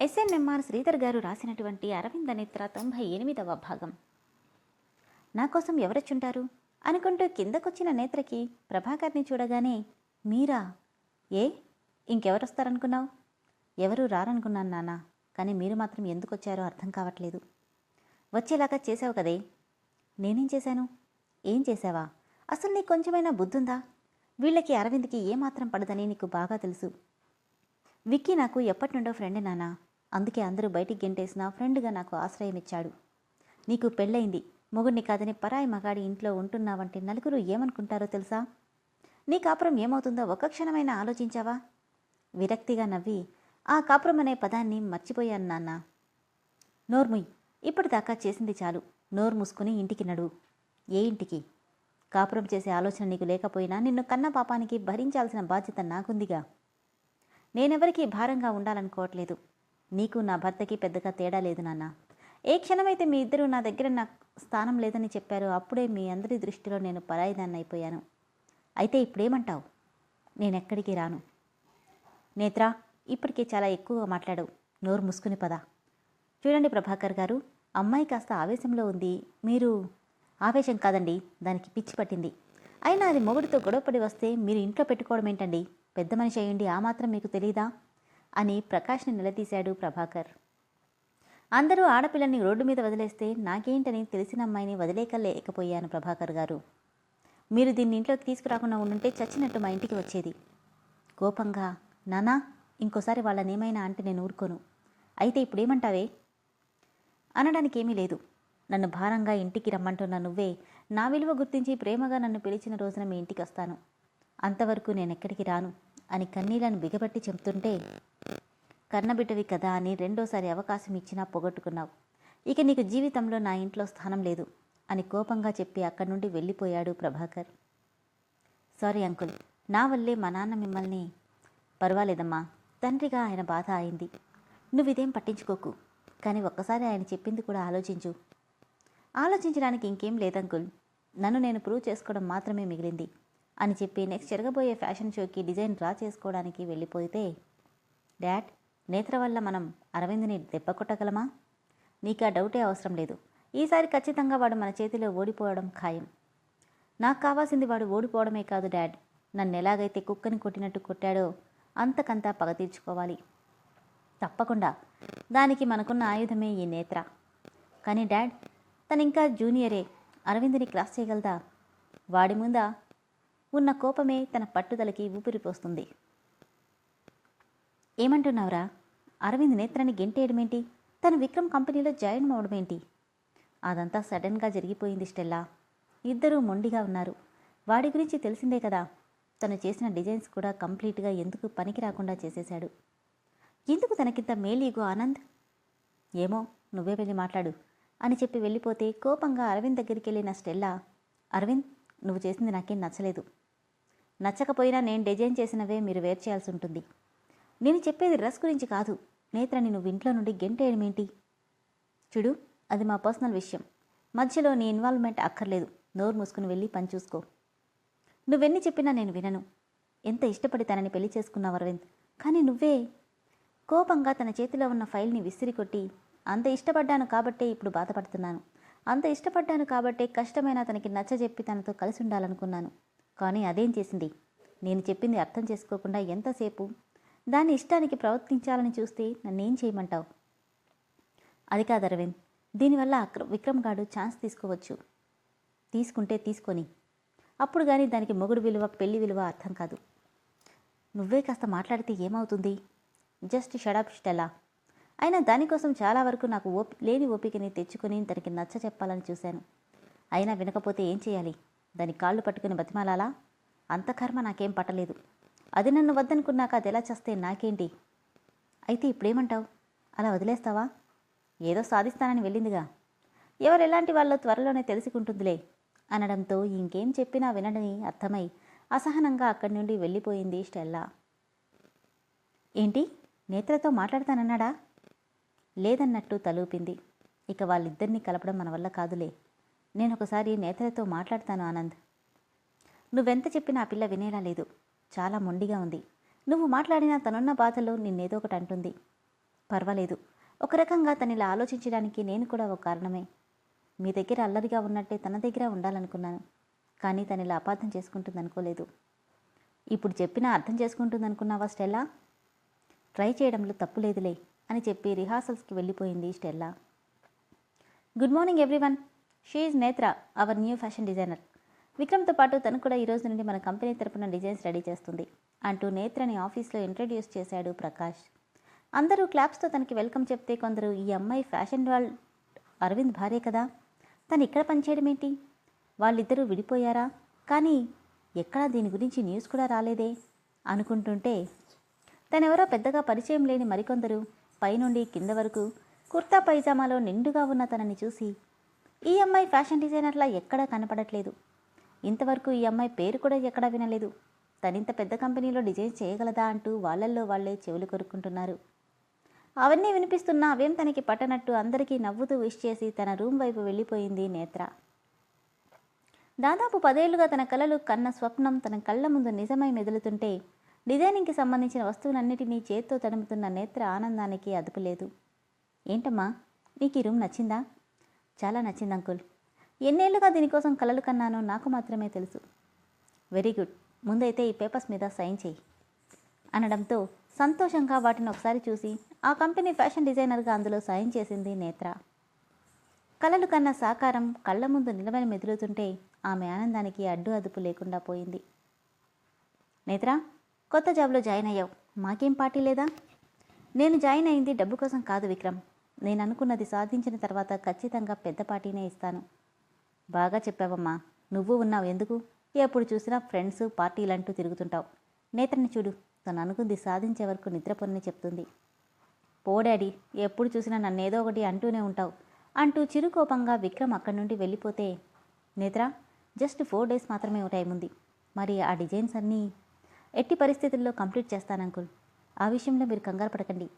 SNMR Sridhar గారు రాసినటువంటి అరవింద నేత్ర తొంభై ఎనిమిదవ భాగం. నా కోసం ఎవరొచ్చుంటారు? అనుకుంటూ కిందకొచ్చిన నేత్రకి ప్రభాకర్ని చూడగానే మీరా? ఏ? ఇంకెవరొస్తారనుకున్నావు? ఎవరు రారనుకున్నాను నాన్న కానీ మీరు మాత్రం ఎందుకు వచ్చారో అర్థం కావట్లేదు. వచ్చేలాగా చేసావు కదే. నేనేం చేశాను? ఏం చేశావా? అసలు నీకు కొంచెమైనా బుద్ధుందా? వీళ్ళకి అరవింద్కి ఏమాత్రం పడదని నీకు బాగా తెలుసు. విక్కీ నాకు ఎప్పటి నుండో ఫ్రెండే నానా అందుకే అందరూ బయటికి గెంటేసిన ఫ్రెండ్గా నాకు ఆశ్రయం ఇచ్చాడు నీకు పెళ్ళయింది. మొగుడిని కాదని పరాయి మగాడి ఇంట్లో ఉంటున్నావంటే నలుగురు ఏమనుకుంటారో తెలుసా? నీ కాపురం ఏమవుతుందో ఒక్క క్షణమైనా ఆలోచించావా? విరక్తిగా నవ్వి ఆ కాపురం అనే పదాన్ని మర్చిపోయాను నాన్న. నోర్ముయ్ ఇప్పటిదాకా చేసింది చాలు. నోరు మూసుకుని ఇంటికి నడువు ఏ ఇంటికి? కాపురం చేసే ఆలోచన నీకు లేకపోయినా నిన్ను కన్న పాపానికి భరించాల్సిన బాధ్యత నాకుందిగా. నేనెవరికీ భారంగా ఉండాలనుకోవట్లేదు. నీకు నా భర్తకి పెద్దగా తేడా లేదు నాన్న. ఏ క్షణమైతే మీ ఇద్దరు నా దగ్గర నా స్థానం లేదని చెప్పారో అప్పుడే మీ అందరి దృష్టిలో నేను పరాయిదాన్ని అయిపోయాను. అయితే ఇప్పుడేమంటావు? నేనెక్కడికి రాను. నేత్రా ఇప్పటికే చాలా ఎక్కువగా మాట్లాడవు నోరు ముసుకుని పద. చూడండి ప్రభాకర్ గారు అమ్మాయి కాస్త ఆవేశంలో ఉంది. మీరు ఆవేశం కాదండి దానికి పిచ్చి పట్టింది. అయినా అది మొగుడితో గొడవపడి వస్తే మీరు ఇంట్లో పెట్టుకోవడం ఏంటండి పెద్ద మనిషి అయ్యండి ఆ మాత్రం మీకు తెలియదా అని ప్రకాష్ని నిలదీశాడు ప్రభాకర్. అందరూ ఆడపిల్లని రోడ్డు మీద వదిలేస్తే నాకేంటని తెలిసిన అమ్మాయిని వదిలేకలేకపోయాను ప్రభాకర్ గారు. మీరు దీన్ని ఇంట్లోకి తీసుకురాకుండా ఉండుంటే చచ్చినట్టు మా ఇంటికి వచ్చేది. కోపంగా నానా ఇంకోసారి వాళ్ళనేమైనా అంటే నేను ఊరుకోను. అయితే ఇప్పుడేమంటావే? అనడానికి ఏమీ లేదు. నన్ను భారంగా ఇంటికి రమ్మంటున్న నువ్వే నా విలువ గుర్తించి ప్రేమగా నన్ను పిలిచిన రోజున మీ ఇంటికి వస్తాను. అంతవరకు నేను ఎక్కడికి రాను అని కన్నీళ్ళను బిగబట్టి చెబుతుంటే కన్నబిడ్డవి కదా అని రెండోసారి అవకాశం ఇచ్చినా పొగట్టుకున్నావు. ఇక నీకు జీవితంలో నా ఇంట్లో స్థానం లేదు అని కోపంగా చెప్పి అక్కడి నుండి వెళ్ళిపోయాడు ప్రభాకర్. సారీ అంకుల్ నా వల్లే మా నాన్న మిమ్మల్ని పర్వాలేదమ్మా. తండ్రిగా ఆయన బాధ అయింది. నువ్వు ఇదేం పట్టించుకోకు. కానీ ఒక్కసారి ఆయన చెప్పింది కూడా ఆలోచించు. ఆలోచించడానికి ఇంకేం లేదంకుల్. నన్ను నేను ప్రూవ్ చేసుకోవడం మాత్రమే మిగిలింది అని చెప్పి నెక్స్ట్ జరగబోయే ఫ్యాషన్ షోకి డిజైన్ డ్రా చేసుకోవడానికి వెళ్ళిపోతే డాడ్ నేత్ర వల్ల మనం అరవింద్ని దెబ్బ కొట్టగలమా? నీకు ఆ డౌటే అవసరం లేదు. ఈసారి ఖచ్చితంగా వాడు మన చేతిలో ఓడిపోవడం ఖాయం. నాకు కావాల్సింది వాడు ఓడిపోవడమే కాదు డాడ్. నన్ను ఎలాగైతే కుక్కని కొట్టినట్టు కొట్టాడో అంతకంతా పగ తీర్చుకోవాలి. తప్పకుండా. దానికి మనకున్న ఆయుధమే ఈ నేత్ర. కానీ డాడ్ తను ఇంకా జూనియరే అరవింద్ని క్లాస్ చేయగలదా? వాడి ముందా? ఉన్న కోపమే తన పట్టుదలకి ఊపిరిపోస్తుంది ఏమంటున్నావురా? అరవింద్ నేత్రని గెంటేయడమేంటి? తను విక్రమ్ కంపెనీలో జాయిన్ అవడమేంటి? అదంతా సడన్గా జరిగిపోయింది స్టెల్లా. ఇద్దరూ మొండిగా ఉన్నారు. వాడి గురించి తెలిసిందే కదా. తను చేసిన డిజైన్స్ కూడా కంప్లీట్గా ఎందుకు పనికి రాకుండా చేసేశాడు? ఎందుకు తనకింత మేలీగో ఆనంద్? ఏమో నువ్వే వెళ్ళి మాట్లాడు అని చెప్పి వెళ్ళిపోతే కోపంగా అరవింద్ దగ్గరికి వెళ్ళిన స్టెల్లా అరవింద్ నువ్వు చేసింది నాకేం నచ్చలేదు. నచ్చకపోయినా నేను డిజైన్ చేసినవే మీరు వేర్ చేయాల్సి ఉంటుంది. నేను చెప్పేది డ్రెస్ గురించి కాదు. నేత్రని నువ్వు ఇంట్లో నుండి గెంటేయడమేంటి చూడు అది మా పర్సనల్ విషయం. మధ్యలో నీ ఇన్వాల్వ్మెంట్ అక్కర్లేదు. నోరు మూసుకుని వెళ్ళి పని చూసుకో. నువ్వెన్ని చెప్పినా నేను వినను. ఎంత ఇష్టపడి తనని పెళ్ళి చేసుకున్నావు అరవింద్? కానీ నువ్వే. కోపంగా తన చేతిలో ఉన్న ఫైల్ని విసిరి కొట్టి అంత ఇష్టపడ్డాను కాబట్టే ఇప్పుడు బాధపడుతున్నాను. అంత ఇష్టపడ్డాను కాబట్టే కష్టమైన తనకి నచ్చజెప్పి తనతో కలిసి ఉండాలనుకున్నాను. కానీ అదేం చేసింది? నేను చెప్పింది అర్థం చేసుకోకుండా ఎంతసేపు దాని ఇష్టానికి ప్రవర్తించాలని చూస్తే నన్నేం చేయమంటావు? అది కాదు అరవింద్ దీనివల్ల విక్రమ్ గాడు ఛాన్స్ తీసుకోవచ్చు. తీసుకుంటే తీసుకొని. అప్పుడు కానీ దానికి మొగుడు విలువ పెళ్ళి విలువ అర్థం కాదు. నువ్వే కాస్త మాట్లాడితే ఏమవుతుంది? జస్ట్ షడప్ స్టెలా అయినా దానికోసం చాలా వరకు నాకు ఓపి లేని ఓపికని తెచ్చుకొని తనకి నచ్చ చెప్పాలని చూశాను. అయినా వినకపోతే ఏం చేయాలి? దాని కాళ్ళు పట్టుకుని బతిమాలాలా? అంత కర్మ నాకేం పట్టలేదు. అది నన్ను వద్దనుకున్నాక అది ఎలా చేస్తే నాకేంటి? అయితే ఇప్పుడేమంటావు? అలా వదిలేస్తావా? ఏదో సాధిస్తానని వెళ్ళిందిగా. ఎవరు ఎలాంటి వాళ్ళో త్వరలోనే తెలుసుకుంటుందిలే అనడంతో ఇంకేం చెప్పినా వినడని అర్థమై అసహనంగా అక్కడి నుండి వెళ్ళిపోయింది స్టెల్లా. ఏంటి? నేత్రతో మాట్లాడతానన్నాడా? లేదన్నట్టు తలూపింది. ఇక వాళ్ళిద్దరినీ కలపడం మన వల్ల కాదులే. నేను ఒకసారి నేత్రతో మాట్లాడతాను ఆనంద్. నువ్వెంత చెప్పినా ఆ పిల్ల వినేలా లేదు. చాలా మొండిగా ఉంది. నువ్వు మాట్లాడినా తనున్న బాధలో నిన్నేదో ఒకటి అంటుంది. పర్వాలేదు. ఒక రకంగా తనిలా ఆలోచించడానికి నేను కూడా ఒక కారణమే. మీ దగ్గర అల్లరిగా ఉన్నట్టే తన దగ్గర ఉండాలనుకున్నాను. కానీ తనిలా అపార్థం చేసుకుంటుంది అనుకోలేదు ఇప్పుడు చెప్పినా అర్థం చేసుకుంటుంది అనుకున్నావా స్టెల్లా? ట్రై చేయడంలో తప్పు లేదులే అని చెప్పి రిహార్సల్స్కి వెళ్ళిపోయింది Stella. Good morning everyone. She is Netra our new fashion designer. విక్రమ్తో పాటు తను కూడా ఈ రోజు నుండి మన కంపెనీ తరపున డిజైన్స్ రెడీ చేస్తుంది. అంటూ నేత్రని ఆఫీస్లో ఇంట్రడ్యూస్ చేశాడు ప్రకాష్. అందరూ క్లాప్స్తో తనకి వెల్కమ్ చెప్తే కొందరు ఈ అమ్మాయి ఫ్యాషన్ వరల్డ్ అరవింద్ భార్య కదా? తను ఇక్కడ పనిచేయడం ఏంటి? వాళ్ళిద్దరూ విడిపోయారా? కానీ ఎక్కడా దీని గురించి న్యూస్ కూడా రాలేదే? అనుకుంటుంటే తనెవరో పెద్దగా పరిచయం లేని మరికొందరు పైనుండి కింద వరకు కుర్తా పైజామాలో నిండుగా ఉన్న తనని చూసి ఈ అమ్మాయి ఫ్యాషన్ డిజైనర్లా ఎక్కడా కనపడట్లేదు. ఇంతవరకు ఈ అమ్మాయి పేరు కూడా ఎక్కడా వినలేదు. తనింత పెద్ద కంపెనీలో డిజైన్ చేయగలదా అంటూ వాళ్ళల్లో వాళ్ళే చెవులు కొరుక్కుంటున్నారు. అవన్నీ వినిపిస్తున్నా అవేం తనకి పట్టనట్టు అందరికీ నవ్వుతూ విష్ చేసి తన రూమ్ వైపు వెళ్ళిపోయింది నేత్ర. దాదాపు పదేళ్ళుగా తన కలలు కన్న స్వప్నం తన కళ్ళ ముందు నిజమై మెదులుతుంటే డిజైనింగ్కి సంబంధించిన వస్తువులన్నిటినీ చేత్తో తడుముతున్న నేత్ర ఆనందానికి అదుపులేదు ఏంటమ్మా నీకు ఈ రూమ్ నచ్చిందా? చాలా నచ్చింది అంకుల్. ఎన్నేళ్ళుగా దీనికోసం కలలు కన్నానో నాకు మాత్రమే తెలుసు. Very good. ముందైతే ఈ పేపర్స్ మీద సైన్ చేయి అనడంతో సంతోషంగా వాటిని ఒకసారి చూసి ఆ కంపెనీ ఫ్యాషన్ డిజైనర్గా అందులో సైన్ చేసింది నేత్ర. కలలు కన్న సాకారం కళ్ళ ముందు నిలబడి మెదులుతుంటే ఆమె ఆనందానికి అడ్డు అదుపు లేకుండా పోయింది. నేత్ర కొత్త జాబ్లో జాయిన్ అయ్యావు. మాకేం పార్టీ లేదా? నేను జాయిన్ అయింది డబ్బు కోసం కాదు విక్రమ్. నేను అనుకున్నది సాధించిన తర్వాత ఖచ్చితంగా పెద్ద పార్టీనే ఇస్తాను. బాగా చెప్పావమ్మా. నువ్వు ఉన్నావు ఎందుకు? ఎప్పుడు చూసినా ఫ్రెండ్స్ పార్టీలంటూ తిరుగుతుంటావు. నేత్రని చూడు. తను అనుకుంది సాధించే వరకు నిద్రపోనని చెప్తుంది. పోడాడి ఎప్పుడు చూసినా నన్ను ఏదో ఒకటి అంటూనే ఉంటావు. అంటూ చిరుకోపంగా విక్రమ్ అక్కడి నుండి వెళ్ళిపోతే నేత్ర జస్ట్ ఫోర్ డేస్ మాత్రమే టైం ఉంది. మరి ఆ డిజైన్స్ అన్నీ ఎట్టి పరిస్థితుల్లో కంప్లీట్ చేస్తాను అంకుల్. ఆ విషయంలో మీరు కంగారు పడకండి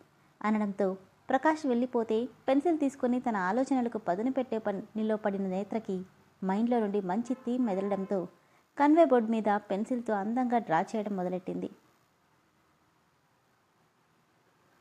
అనడంతో ప్రకాష్ వెళ్ళిపోతే పెన్సిల్ తీసుకొని తన ఆలోచనలకు పదును పెట్టే పనిలో పడిన నేత్రకి మైండ్లో నుండి మంచి థీమ్ మెదలడంతో కన్వే బోర్డు మీద పెన్సిల్తో అందంగా డ్రా చేయడం మొదలెట్టింది.